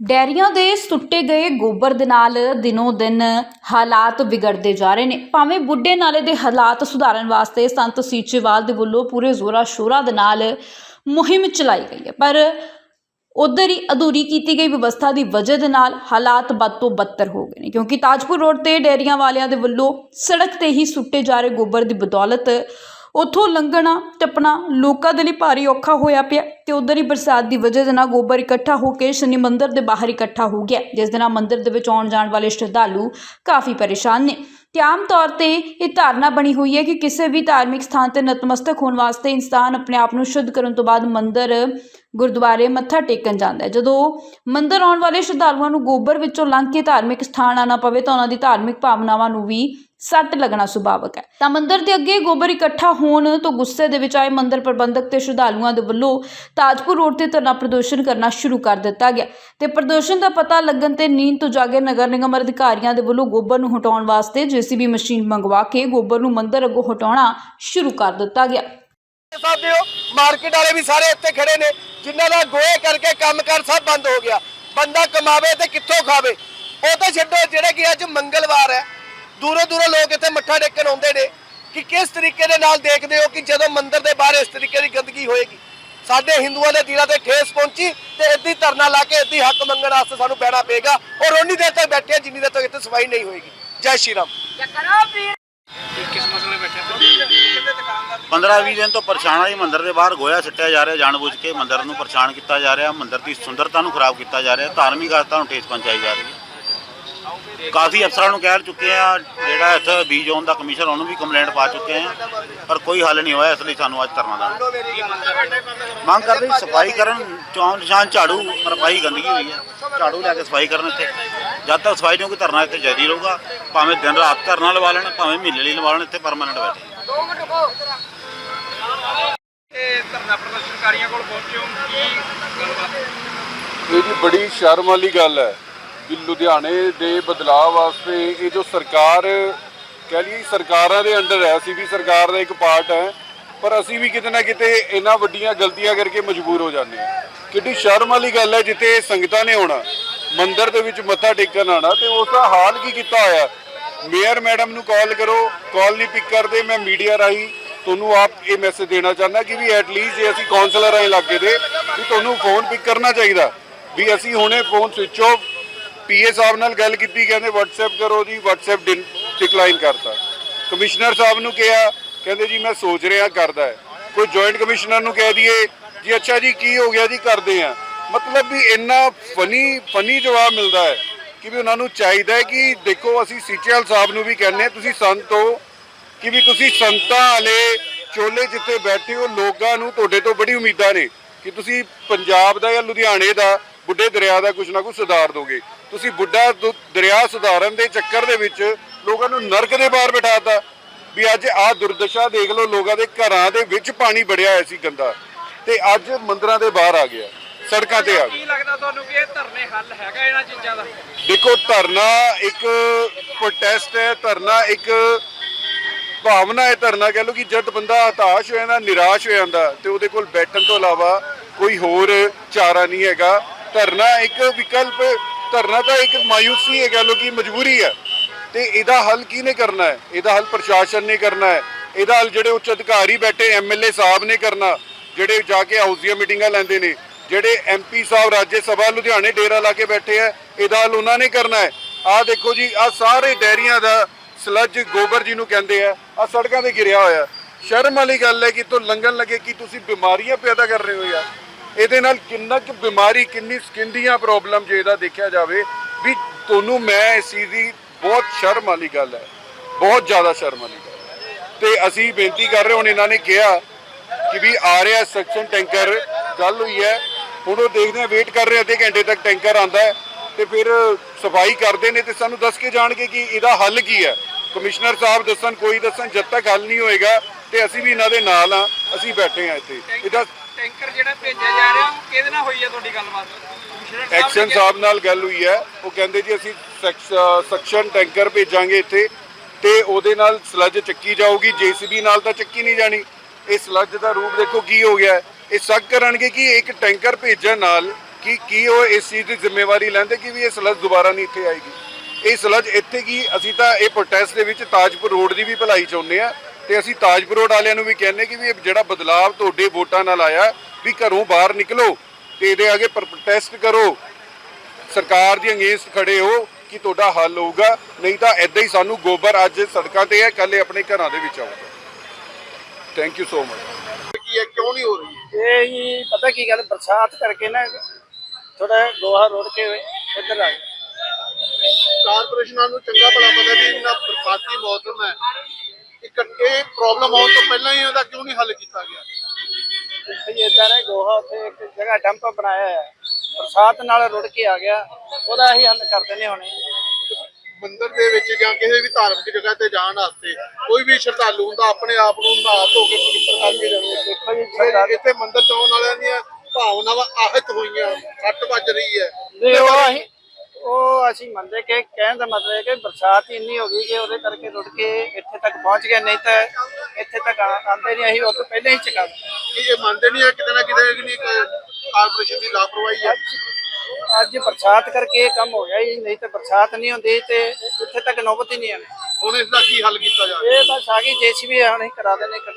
ਡੈਰੀਆਂ ਦੇ ਸੁੱਟੇ ਗਏ ਗੋਬਰ ਦੇ ਨਾਲ ਦਿਨੋ ਦਿਨ ਹਾਲਾਤ ਵਿਗੜਦੇ ਜਾ ਰਹੇ ਨੇ। ਭਾਵੇਂ ਬੁੱਢੇ ਨਾਲੇ ਦੇ ਹਾਲਾਤ ਸੁਧਾਰਨ ਵਾਸਤੇ ਸੰਤ ਸੀਚੇਵਾਲ ਦੇ ਵੱਲੋਂ ਪੂਰੇ ਜ਼ੋਰਾ ਸ਼ੋਰਾ ਦੇ ਨਾਲ ਮੁਹਿੰਮ ਚਲਾਈ ਗਈ ਹੈ, ਪਰ ਉਧਰ ਹੀ ਅਧੂਰੀ ਕੀਤੀ ਗਈ ਵਿਵਸਥਾ ਦੀ ਵਜ੍ਹਾ ਦੇ ਨਾਲ ਹਾਲਾਤ ਬਦ ਤੋਂ ਬੱਤਰ ਹੋ ਗਏ ਨੇ, ਕਿਉਂਕਿ ਤਾਜਪੁਰ ਰੋਡ ਤੇ ਡੇਰੀਆਂ ਵਾਲਿਆਂ ਦੇ ਵੱਲੋਂ ਸੜਕ ਤੇ ਹੀ ਸੁੱਟੇ ਜਾ ਰਹੇ ਗੋਬਰ ਦੀ ਬਦੌਲਤ ਉੱਥੋਂ ਲੰਘਣਾ, ਟੱਪਣਾ ਲੋਕਾਂ ਦੇ ਲਈ ਭਾਰੀ ਔਖਾ ਹੋਇਆ ਪਿਆ ਤੇ ਉਧਰ ਹੀ ਬਰਸਾਤ ਦੀ ਵਜ੍ਹਾ ਦੇ ਨਾਲ ਗੋਬਰ ਇਕੱਠਾ ਹੋ ਕੇ ਸ਼ਨੀ ਮੰਦਿਰ ਦੇ ਬਾਹਰ ਇਕੱਠਾ ਹੋ ਗਿਆ, ਜਿਸ ਦੇ ਨਾਲ ਮੰਦਿਰ ਦੇ ਵਿੱਚ ਆਉਣ ਜਾਣ ਵਾਲੇ ਸ਼ਰਧਾਲੂ ਕਾਫੀ ਪਰੇਸ਼ਾਨ ਨੇ। ਤੇ ਆਮ ਤੌਰ ਤੇ ਇਹ ਧਾਰਨਾ ਬਣੀ ਹੋਈ ਹੈ ਕਿ ਕਿਸੇ ਵੀ ਧਾਰਮਿਕ ਸਥਾਨ ਤੇ ਨਤਮਸਤਕ ਹੋਣ ਵਾਸਤੇ ਇਨਸਾਨ ਆਪਣੇ ਆਪ ਨੂੰ ਸ਼ੁੱਧ ਕਰਨ ਤੋਂ ਬਾਅਦ ਮੰਦਰ, ਗੁਰਦੁਆਰੇ ਮੱਥਾ ਟੇਕਣ ਜਾਂਦਾ ਹੈ। ਜਦੋਂ ਮੰਦਰ ਆਉਣ ਵਾਲੇ ਸ਼ਰਧਾਲੂਆਂ ਨੂੰ ਗੋਬਰ ਵਿੱਚੋਂ ਲੰਘ ਕੇ ਧਾਰਮਿਕ ਸਥਾਨ ਆਣਾ ਪਵੇ ਤਾਂ ਉਹਨਾਂ ਦੀ ਧਾਰਮਿਕ ਭਾਵਨਾਵਾਂ ਨੂੰ ਵੀ ਸੱਟ ਲੱਗਣਾ ਸੁਭਾਵਕ ਹੈ। ਤਾਂ ਮੰਦਿਰ ਦੇ ਅੱਗੇ ਗੋਬਰ ਇਕੱਠਾ ਹੋਣ ਤੋਂ ਗੁੱਸੇ ਦੇ ਵਿੱਚ ਆਏ ਮੰਦਿਰ ਪ੍ਰਬੰਧਕ ਤੇ ਸ਼ਰਧਾਲੂਆਂ ਦੇ ਵੱਲੋਂ ਤਾਜਪੁਰ ਰੋਡ ਤੇ ਧਰਨਾ ਪ੍ਰਦਰਸ਼ਨ ਕਰਨਾ ਸ਼ੁਰੂ ਕਰ ਦਿੱਤਾ ਗਿਆ। ਤੇ ਪ੍ਰਦਰਸ਼ਨ ਦਾ ਪਤਾ ਲੱਗਣ ਤੇ ਨੀਂਦ ਤੋਂ ਜਾਗੇ ਨਗਰ ਨਿਗਮ ਅਧਿਕਾਰੀਆਂ ਦੇ ਵੱਲੋਂ ਗੋਬਰ ਨੂੰ ਹਟਾਉਣ ਵਾਸਤੇ ਜੀਸੀਬੀ ਮਸ਼ੀਨ ਮੰਗਵਾ ਕੇ ਗੋਬਰ ਨੂੰ ਮੰਦਿਰ ਅੱਗੋਂ ਹਟਾਉਣਾ ਸ਼ੁਰੂ ਕਰ ਦਿੱਤਾ ਗਿਆ। ਸਕਦੇ ਹੋ ਮਾਰਕੀਟ ਵਾਲੇ ਵੀ ਸਾਰੇ ਇੱਥੇ ਖੜੇ ਨੇ, ਜਿਨ੍ਹਾਂ ਦਾ ਗੋਏ ਕਰਕੇ ਕੰਮ ਕਰ ਸਭ ਬੰਦ ਹੋ ਗਿਆ। ਬੰਦਾ ਕਮਾਵੇ ਤੇ ਕਿੱਥੋਂ ਖਾਵੇ? ਉਹ ਤਾਂ ਛੱਡੋ, ਜਿਹੜੇ ਕਿ ਅੱਜ ਮੰਗਲਵਾਰ ਹੈ। ਦੂਰੋਂ ਦੂਰੋਂ ਲੋਕ ਇੱਥੇ ਮੱਥਾ ਟੇਕਣ ਆਉਂਦੇ ਨੇ ਕਿ ਕਿਸ ਤਰੀਕੇ ਦੇ ਨਾਲ ਦੇਖਦੇ ਹੋ ਕਿ ਜਦੋਂ ਮੰਦਿਰ ਦੇ ਬਾਹਰ ਇਸ ਤਰੀਕੇ ਦੀ ਗੰਦਗੀ ਹੋਏਗੀ? ਸਾਡੇ ਹਿੰਦੂਆਂ ਦੇ ਦਿਲਾਂ ਤੇ ਠੇਸ ਪਹੁੰਚੀ ਤੇ ਇੱਦੀ ਧਰਨਾ ਲਾ ਕੇ ਇੱਦੀ ਹੱਕ ਮੰਗਣ ਵਾਸਤੇ ਸਾਨੂੰ ਬਹਿਣਾ ਪਏਗਾ। ਔਰ ਉਨੀ ਦੇਰ ਤੱਕ ਬੈਠੇ ਜਿੰਨੀ ਦੇਰ ਤੱਕ ਇੱਥੇ ਸਫ਼ਾਈ ਨਹੀਂ ਹੋਏਗੀ। ਜੈ ਸ਼੍ਰੀ ਰਾਮ। ਕਿਸ ਮਸਲੇ ਬੈਠੇ 15-20 ਦਿਨ ਤੋਂ ਪਰੇਸ਼ਾਨ ਆ ਜੀ। ਮੰਦਿਰ ਦੇ ਬਾਹਰ ਗੋਇਆ ਸਿੱਟਿਆ ਜਾ ਰਿਹਾ ਜਾਣਬੁੱਝ ਕੇ ਮੰਦਿਰ ਨੂੰ ਪਰੇਸ਼ਾਨ ਕੀਤਾ ਜਾ ਰਿਹਾ। ਮੰਦਿਰ ਦੀ ਸੁੰਦਰਤਾ ਨੂੰ ਖਰਾਬ ਕੀਤਾ ਜਾ ਰਿਹਾ। ਧਾਰਮਿਕ ਆਸਥਾ ਨੂੰ ਠੇਸ ਪਹੁੰਚਾਈ ਜਾ ਰਹੀ ਹੈ। ਕਾਫੀ ਅਫਸਰਾਂ ਨੂੰ ਕਹਿ ਚੁੱਕੇ ਆ ਜਿਹੜਾ ਇੱਥੇ ਬੀ ਜ਼ੋਨ ਦਾ ਕਮਿਸ਼ਨ ਉਹਨੂੰ ਵੀ ਕੰਪਲੇਂਟ ਪਾ ਚੁੱਕੇ ਆ ਪਰ ਕੋਈ ਹੱਲ ਨਹੀਂ ਹੋਇਆ ਇਸ ਲਈ ਸਾਨੂੰ ਅੱਜ ਧਰਨਾ ਦੇਣਾ। ਮੰਗ ਕਰਦੇ ਸਫ਼ਾਈ ਕਰਨ ਚੌਂਕ ਨਿਸ਼ਾਨ ਝਾੜੂ ਮਰਪਾਈ ਗੰਦਗੀ ਹੋਈ ਹੈ। ਝਾੜੂ ਲੈ ਕੇ ਸਫ਼ਾਈ ਕਰਨ ਇੱਥੇ। ਜਦ ਤੱਕ ਸਫ਼ਾਈ ਨਹੀਂ ਹੋਊਗੀ ਧਰਨਾ ਇੱਥੇ ਜਾਰੀ ਰਹੂਗਾ। ਭਾਵੇਂ ਦਿਨ ਰਾਤ ਧਰਨਾ ਲਵਾ ਲੈਣ ਭਾਵੇਂ ਮਹੀਨੇ ਲਈ ਲਵਾ ਲੈਣ ਇੱਥੇ ਪਰਮਾਨੈਂਟ ਬੈਠੇ ਇਹ ਧਰਨਾ ਪ੍ਰਦਰਸ਼ਨਕਾਰੀਆਂ ਕੋਲ ਪਹੁੰਚੇ ਹੋ ਕੀ ਗੱਲਬਾਤ? ਇਹ ਜੀ ਬੜੀ ਸ਼ਰਮ ਵਾਲੀ ਗੱਲ ਹੈ। ਲੁਧਿਆਣੇ ਦੇ ਬਦਲਾਅ ਵਾਸਤੇ ਇਹ ਜੋ ਸਰਕਾਰ, ਕਹਿ ਲਈਏ ਸਰਕਾਰਾਂ ਦੇ ਅੰਡਰ ਹੈ, ਅਸੀਂ ਵੀ ਸਰਕਾਰ ਦਾ ਇੱਕ ਪਾਰਟ ਹੈ, ਪਰ ਅਸੀਂ ਵੀ ਕਿਤੇ ਨਾ ਕਿਤੇ ਇਹਨਾਂ ਵੱਡੀਆਂ ਗਲਤੀਆਂ ਕਰਕੇ ਮਜਬੂਰ ਹੋ ਜਾਂਦੇ ਹਾਂ। ਕਿੱਡੀ ਸ਼ਰਮ ਵਾਲੀ ਗੱਲ ਹੈ, ਜਿੱਥੇ ਸੰਗਤਾਂ ਨੇ ਆਉਣਾ, ਮੰਦਿਰ ਦੇ ਵਿੱਚ ਮੱਥਾ ਟੇਕਣ ਆਣਾ ਤੇ ਉਸ ਦਾ ਹਾਲ ਕੀ ਕੀਤਾ ਹੋਇਆ ਮੇਅਰ ਮੈਡਮ ਨੂੰ ਕਾਲ ਕਰੋ, ਕਾਲ ਨਹੀਂ ਪਿਕ ਕਰਦੇ, ਮੈਂ ਮੀਡੀਆ ਰਾਹੀਂ ਤੁਹਾਨੂੰ ਆਪ ਇਹ ਮੈਸੇਜ ਦੇਣਾ ਚਾਹੁੰਦਾ ਕਿ ਵੀ ਐਟਲੀਸਟ ਜੇ ਅਸੀਂ ਕਾਉਂਸਲਰ ਆ ਇਲਾਕੇ ਦੇ ਵੀ ਤੁਹਾਨੂੰ ਫੋਨ ਪਿਕ ਕਰਨਾ ਚਾਹੀਦਾ, ਵੀ ਅਸੀਂ ਹੁਣੇ ਫੋਨ ਸਵਿਚ ਆਫ ਪੀਏ ਸਾਹਿਬ ਨਾਲ ਗੱਲ ਕੀਤੀ, ਕਹਿੰਦੇ WhatsApp ਕਰੋ ਜੀ, WhatsApp ਡਿਕਲਾਈਨ ਕਰਤਾ। ਕਮਿਸ਼ਨਰ ਸਾਹਿਬ ਨੂੰ ਕਿਹਾ, ਕਹਿੰਦੇ ਜੀ ਮੈਂ ਸੋਚ ਰਿਹਾ ਕਰਦਾ ਹੈ। ਕੋਈ ਜੁਆਇੰਟ ਕਮਿਸ਼ਨਰ ਨੂੰ ਕਹਿ ਦਈਏ, ਜੀ ਅੱਛਾ ਜੀ, ਕੀ ਹੋ ਗਿਆ ਜੀ, ਕਰਦੇ ਆ ਮਤਲਬ ਵੀ ਇੰਨਾ ਫਨੀ ਫਨੀ ਜਵਾਬ ਮਿਲਦਾ ਹੈ ਕਿ ਵੀ ਉਹਨਾਂ ਨੂੰ ਚਾਹੀਦਾ ਹੈ ਕਿ ਦੇਖੋ, ਅਸੀਂ ਸੀਚੇਵਾਲ ਸਾਹਿਬ ਨੂੰ ਵੀ ਕਹਿੰਦੇ ਤੁਸੀਂ ਸੰਤ ਹੋ, ਕਿ ਵੀ ਤੁਸੀਂ ਸੰਤਾਂ ਵਾਲੇ ਚੋਲੇ ਜਿੱਥੇ ਬੈਠੇ ਹੋ, ਲੋਕਾਂ ਨੂੰ ਤੁਹਾਡੇ ਤੋਂ ਬੜੀ ਉਮੀਦਾਂ ਨੇ ਕਿ ਤੁਸੀਂ ਪੰਜਾਬ ਦਾ ਜਾਂ ਲੁਧਿਆਣੇ ਦਾ, ਬੁੱਢੇ ਦਰਿਆ ਦਾ ਕੁਝ ਨਾ ਕੁਝ ਸੁਧਾਰ ਦੋਗੇ। ਤੁਸੀਂ ਬੁੱਢਾ ਦਰਿਆ ਸੁਧਾਰਨ ਦੇ ਚੱਕਰ ਦੇ ਵਿੱਚ ਲੋਕਾਂ ਨੂੰ ਨਰਕ ਦੇ ਬਾਹਰ ਬਿਠਾਤਾ। ਵੀ ਅੱਜ ਆਹ ਦੁਰਦਸ਼ਾ ਦੇਖ ਲਓ ਲੋਕਾਂ ਦੇ ਘਰਾਂ ਦੇ ਵਿੱਚ ਪਾਣੀ ਵੜਿਆ ਹੋਇਆ ਸੀ ਗੰਦਾ। ਤੇ ਅੱਜ ਮੰਦਰਾਂ ਦੇ ਬਾਹਰ ਆ ਗਿਆ ਸੜਕਾਂ ਤੇ ਆ ਗਿਆ। ਕੀ ਲੱਗਦਾ ਤੁਹਾਨੂੰ ਕਿ ਇਹ ਧਰਨੇ ਹੱਲ ਹੈਗਾ ਇਹਨਾਂ ਚੀਜ਼ਾਂ ਦਾ? ਦੇਖੋ ਧਰਨਾ ਇੱਕ ਪ੍ਰੋਟੈਸਟ ਹੈ ਧਰਨਾ ਇੱਕ ਭਾਵਨਾ ਹੈ ਧਰਨਾ ਕਹ ਲਓ ਕਿ ਜਦ ਬੰਦਾ ਹਤਾਸ਼ ਹੋ ਜਾਂਦਾ ਨਿਰਾਸ਼ ਹੋ ਜਾਂਦਾ ਤੇ ਉਹਦੇ ਕੋਲ ਬੈਠਣ ਤੋਂ ਇਲਾਵਾ ਕੋਈ ਹੋਰ ਚਾਰਾ ਨਹੀਂ ਹੈਗਾ। ਧਰਨਾ ਇੱਕ ਵਿਕਲਪ ਧਰਨਾ ਤਾਂ ਇੱਕ ਮਾਯੂਸੀ ਹੈ ਕਹ ਲਓ ਕਿ ਮਜਬੂਰੀ ਹੈ। ਤੇ ਇਹਦਾ ਹੱਲ ਕਿਹਨੇ ਕਰਨਾ ਹੈ? ਇਹਦਾ ਹੱਲ ਪ੍ਰਸ਼ਾਸਨ ਨੇ ਕਰਨਾ ਹੈ। ਇਹਦਾ ਹੱਲ ਜਿਹੜੇ ਉੱਚ ਅਧਿਕਾਰੀ ਬੈਠੇ ਐਮਐਲਏ ਸਾਹਿਬ ਨੇ ਕਰਨਾ, ਜਿਹੜੇ ਜਾ ਕੇ ਹਾਊਸ ਦੀਆਂ ਮੀਟਿੰਗਾਂ ਲੈਂਦੇ ਨੇ, ਜਿਹੜੇ ਐਮਪੀ ਸਾਹਿਬ ਰਾਜ ਸਭਾ ਲੁਧਿਆਣੇ ਡੇਰਾ ਲਾ ਕੇ ਬੈਠੇ ਆ ਇਹਦਾ ਹੱਲ ਉਹਨਾਂ ਨੇ ਕਰਨਾ ਹੈ। ਆਹ ਦੇਖੋ ਜੀ, ਆਹ ਸਾਰੇ ਡੈਰੀਆਂ ਦਾ ਸਲੱਜ ਗੋਬਰ ਜੀ ਨੂੰ ਕਹਿੰਦੇ ਆ, ਆਹ ਸੜਕਾਂ ਤੇ ਗਿਰਿਆ ਹੋਇਆ। ਸ਼ਰਮ ਵਾਲੀ ਗੱਲ ਹੈ ਕਿ ਤੋਂ ਲੰਘਣ ਲੱਗੇ ਕਿ ਤੁਸੀਂ ਬਿਮਾਰੀਆਂ ਪੈਦਾ ਕਰ ਰਹੇ ਹੋ ਯਾਰ। ਇਹਦੇ ਨਾਲ ਕਿੰਨਾ ਕੁ ਬਿਮਾਰੀ, ਕਿੰਨੀ ਸਕਿਨ ਦੀਆਂ ਪ੍ਰੋਬਲਮ ਜੇ ਇਹਦਾ ਦੇਖਿਆ ਜਾਵੇ, ਵੀ ਤੁਹਾਨੂੰ ਮੈਂ ਇਸ ਚੀਜ਼ ਦੀ ਬਹੁਤ ਸ਼ਰਮ ਵਾਲੀ ਗੱਲ ਹੈ। ਬਹੁਤ ਜ਼ਿਆਦਾ ਸ਼ਰਮ ਵਾਲੀ ਗੱਲ ਹੈ। ਤੇ ਅਸੀਂ ਬੇਨਤੀ ਕਰ ਰਹੇ ਹੁਣ ਇਹਨਾਂ ਨੇ ਕਿਹਾ ਕਿ ਵੀ ਆ ਰਿਹਾ ਸੈਕਸ਼ਨ ਟੈਂਕਰ ਗੱਲ ਹੋਈ ਹੈ। ਹੁਣ ਉਹ ਦੇਖਦੇ ਆ ਵੇਟ ਕਰ ਰਹੇ ਅੱਧੇ ਘੰਟੇ ਤੱਕ ਟੈਂਕਰ ਆਂਦਾ ਹੈ। ਤੇ ਫਿਰ ਸਫ਼ਾਈ ਕਰਦੇ ਨੇ ਤੇ ਸਾਨੂੰ ਦੱਸ ਕੇ ਜਾਣਗੇ ਕਿ ਇਹਦਾ ਹੱਲ ਕੀ ਹੈ। ਕਮਿਸ਼ਨਰ ਸਾਹਿਬ ਦੱਸਣ, ਕੋਈ ਦੱਸਣ, ਜਦ ਤੱਕ ਹੱਲ ਨਹੀਂ ਹੋਏਗਾ ਤੇ ਅਸੀਂ ਵੀ ਇਹਨਾਂ ਦੇ ਨਾਲ ਆ ਅਸੀਂ ਬੈਠੇ ਆ ਇੱਥੇ। ਇਹਦਾ ਟੈਂਕਰ ਜਿਹੜਾ ਭੇਜਿਆ ਜਾ ਰਿਹਾ, ਉਹ ਕਿਹਦੇ ਨਾਲ ਹੋਈ ਹੈ ਤੁਹਾਡੀ ਗੱਲਬਾਤ? ਐਕਸ਼ਨ ਸਾਹਿਬ ਨਾਲ ਗੱਲ ਹੋਈ ਹੈ। ਉਹ ਕਹਿੰਦੇ ਜੀ ਅਸੀਂ ਸੈਕਸ਼ਨ ਟੈਂਕਰ ਭੇਜਾਂਗੇ ਇੱਥੇ ਤੇ ਉਹਦੇ ਨਾਲ ਸਲੱਜ ਚੱਕੀ ਜਾਊਗੀ। ਜੀਸੀਬੀ ਨਾਲ ਤਾਂ ਚੱਕੀ ਨਹੀਂ ਜਾਣੀ। ਇਹ ਸਲੱਜ ਦਾ ਰੂਪ ਦੇਖੋ ਕੀ ਹੋ ਗਿਆ। ਇਹ ਸਕ ਕਰਨਗੇ ਕਿ ਇੱਕ ਟੈਂਕਰ ਭੇਜਣ ਨਾਲ ਕਿ ਕੀ ਉਹ ਇਸ ਚੀਜ਼ ਦੀ ਜ਼ਿੰਮੇਵਾਰੀ ਲੈਂਦੇ ਕਿ ਵੀ ਇਹ ਸਲਜ ਦੁਬਾਰਾ ਨਹੀਂ ਇੱਥੇ ਆਏਗੀ। ਇਹ ਸਲਜ ਇੱਥੇ ਕੀ, ਅਸੀਂ ਤਾਂ ਇਹ ਪ੍ਰੋਟੈਸਟ ਦੇ ਵਿੱਚ ਤਾਜਪੁਰ ਰੋਡ ਦੀ ਵੀ ਭਲਾਈ ਚਾਹੁੰਦੇ ਆ ਤੇ ਅਸੀਂ ਤਾਜਪੁਰ ਰੋਡ ਵਾਲਿਆਂ ਨੂੰ ਵੀ ਕਹਿੰਦੇ ਕਿ ਵੀ ਇਹ ਜਿਹੜਾ ਬਦਲਾਵ ਤੁਹਾਡੇ ਵੋਟਾਂ ਨਾਲ ਆਇਆ ਵੀ ਘਰੋਂ ਬਾਹਰ ਨਿਕਲੋ ਤੇ ਇਹਦੇ ਅੱਗੇ ਪ੍ਰੋਟੈਸਟ ਕਰੋ। ਸਰਕਾਰ ਦੀ ਅਗੇਂਸਟ ਖੜੇ ਹੋ ਕਿ ਤੁਹਾਡਾ ਹੱਲ ਹੋਊਗਾ ਨਹੀਂ ਤਾਂ ਐਦਾਂ ਹੀ ਸਾਨੂੰ ਗੋਬਰ ਅੱਜ ਸੜਕਾਂ ਤੇ ਹੈ ਇਹ ਆਪਣੇ ਘਰਾਂ ਦੇ ਵਿੱਚ ਆਊਗਾ। ਥੈਂਕ ਯੂ ਸੋ ਮਚ ਕੀ ਹੈ ਕਿਉਂ ਨਹੀਂ ਹੋ ਰਹੀ ਇਹ ਹੀ ਪਤਾ ਕੀ ਗੱਲ ਬਰਸਾਤ ਕਰਕੇ ਨਾ ਥੋੜਾ ਗੋਹਾ ਰੋੜ ਕੇ ਇੱਧਰ ਆ ਗਏ। ਕਾਰਪੋਰੇਸ਼ਨਾਂ ਨੂੰ ਚੰਗਾ ਭਲਾ ਪਤਾ ਵੀ ਇੰਨਾ ਬਰਸਾਤੀ ਮੌਸਮ ਹੈ। ਇਹ ਪ੍ਰੋਬਲਮ ਆਉਣ ਤੋਂ ਪਹਿਲਾਂ ਹੀ ਉਹਦਾ ਕਿਉਂ ਨਹੀਂ ਹੱਲ ਕੀਤਾ ਗਿਆ? ਇੱਥੇ ਇਦਾਂ ਨੇ ਗੋਹਾ ਉੱਥੇ ਇੱਕ ਜਗ੍ਹਾ ਡੰਪ ਬਣਾਇਆ ਹੈ ਬਰਸਾਤ ਨਾਲ ਰੁੜ ਕੇ ਆ ਗਿਆ। ਉਹਦਾ ਅਸੀਂ ਹੱਲ ਕਰ ਦਿੰਦੇ ਹੁਣੇ। ਮੰਦਿਰ ਦੇ ਵਿੱਚ ਜਾਂ ਕਿਸੇ ਵੀ ਧਾਰਮਿਕ ਜਗ੍ਹਾ ਤੇ ਜਾਣ ਵਾਸਤੇ ਕੋਈ ਵੀ ਸ਼ਰਧਾਲੂ ਹੁੰਦਾ ਆਪਣੇ ਆਪ ਨੂੰ ਨਹਾ ਧੋ ਕੇ ਪਵਿੱਤਰ ਕਰਕੇ ਜਾਵੇ। ਦੇਖੋ ਜੀ ਇੱਥੇ ਮੰਦਿਰ ਚਾਉਣ ਵਾਲਿਆਂ ਦੀਆਂ ਭਾਵਨਾਵਾਂ ਆਹਤ ਹੋਈਆਂ ਸੱਟ ਵੱਜ ਰਹੀ ਹੈ। ਨਹੀਂ ਉਹ ਅਸੀਂ ਉਹ ਅਸੀਂ ਮੰਨਦੇ ਕਿ ਕਹਿਣ ਦਾ ਮਤਲਬ ਹੈ ਕਿ ਬਰਸਾਤ ਹੀ ਇੰਨੀ ਹੋ ਗਈ ਕਿ ਉਹਦੇ ਕਰਕੇ ਰੁੜ ਕੇ ਇੱਥੇ ਤੱਕ ਪਹੁੰਚ ਗਏ ਨਹੀਂ ਤਾਂ ਇੱਥੇ ਤੱਕ ਆਉਂਦੇ ਨਹੀਂ ਅਸੀਂ ਉਹ ਤੋਂ ਪਹਿਲਾਂ ਹੀ ਚੁਕਾ ਇਹ ਮੰਨਦੇ ਨਹੀਂ ਹੈ ਕਿਤੇ ਨਾ ਕਿਤੇ ਨਹੀਂ ਕਾਰਪੋਰੇਸ਼ਨ ਦੀ ਲਾਪਰਵਾਹੀ ਹੈ। ਅੱਜ ਬਰਸਾਤ ਕਰਕੇ ਇਹ ਕੰਮ ਹੋ ਗਿਆ ਜੀ ਨਹੀਂ ਤਾਂ ਬਰਸਾਤ ਨਹੀਂ ਹੁੰਦੀ ਤੇ ਇੱਥੇ ਤੱਕ ਨੌਬਤ ਹੀ ਨਹੀਂ ਆਣੀ ਹੁਣ ਇਸ ਦਾ ਕੀ ਹੱਲ ਕੀਤਾ ਜਾਵੇ? ਇਹ ਬਸ ਆ ਗਈ ਜੇਸੀਬੀ ਹੁਣ ਕਰਾ ਦਿੰਦੇ ਕਰ